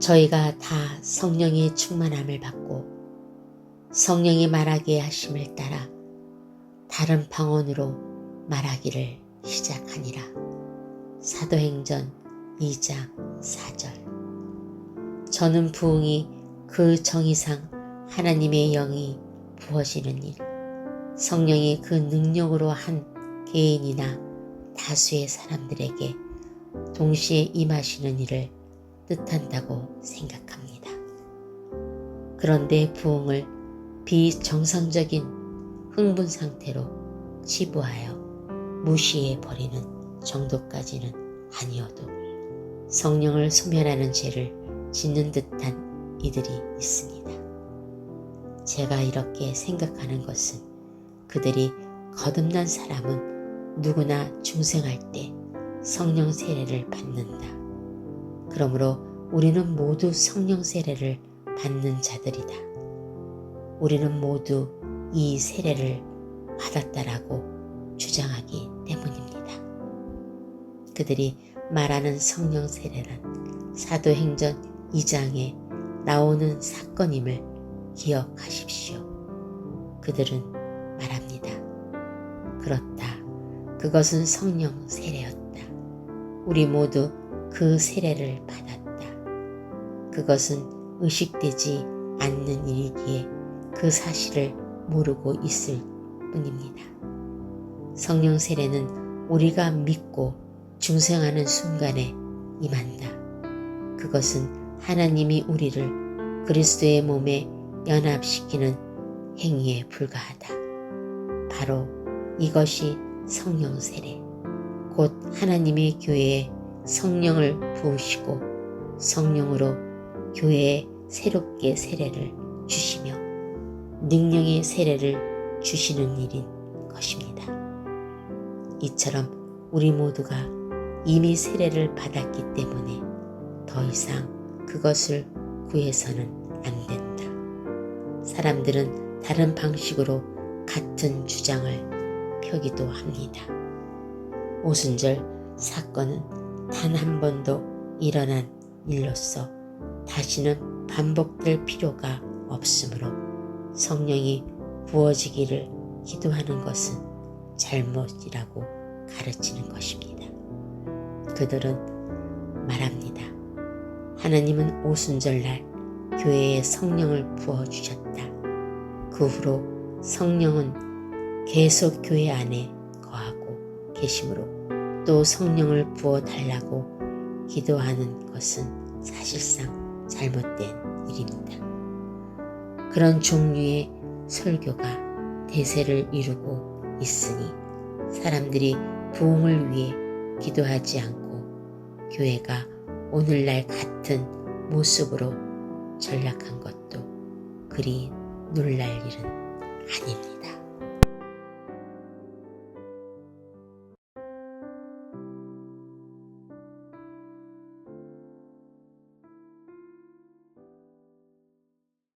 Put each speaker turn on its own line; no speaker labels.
저희가 다 성령의 충만함을 받고 성령이 말하게 하심을 따라 다른 방언으로 말하기를 시작하니라. 사도행전 2장 4절. 저는 부흥이 그 정의상 하나님의 영이 부어지는 일, 성령이 그 능력으로 한 개인이나 다수의 사람들에게 동시에 임하시는 일을 뜻한다고 생각합니다. 그런데 부흥을 비정상적인 흥분 상태로 치부하여 무시해 버리는 정도까지는 아니어도 성령을 소멸하는 죄를 짓는 듯한 이들이 있습니다. 제가 이렇게 생각하는 것은 그들이 거듭난 사람은 누구나 중생할 때 성령 세례를 받는다. 그러므로 우리는 모두 성령 세례를 받는 자들이다. 우리는 모두 이 세례를 받았다라고 주장하기 때문입니다. 그들이 말하는 성령 세례란 사도행전 2장에 나오는 사건임을 기억하십시오. 그들은 말합니다. 그렇다. 그것은 성령 세례였다. 우리 모두 그 세례를 받았다. 그것은 의식되지 않는 일이기에 그 사실을 모르고 있을 뿐입니다. 성령 세례는 우리가 믿고 중생하는 순간에 임한다. 그것은 하나님이 우리를 그리스도의 몸에 연합시키는 행위에 불과하다. 바로 이것이 성령 세례. 곧 하나님의 교회에 성령을 부으시고 성령으로 교회에 새롭게 세례를 주시며 능력의 세례를 주시는 일인 것입니다. 이처럼 우리 모두가 이미 세례를 받았기 때문에 더 이상 그것을 구해서는 안 된다. 사람들은 다른 방식으로 같은 주장을 펴기도 합니다. 오순절 사건은 단 한 번도 일어난 일로서 다시는 반복될 필요가 없으므로 성령이 부어지기를 기도하는 것은 잘못이라고 가르치는 것입니다. 그들은 말합니다. 하나님은 오순절날 교회에 성령을 부어주셨다. 그 후로 성령은 계속 교회 안에 거하고 계심으로 또 성령을 부어 달라고 기도하는 것은 사실상 잘못된 일입니다. 그런 종류의 설교가 대세를 이루고 있으니 사람들이 부흥을 위해 기도하지 않고 교회가 오늘날 같은 모습으로 전락한 것도 그리 놀랄 일은 아닙니다.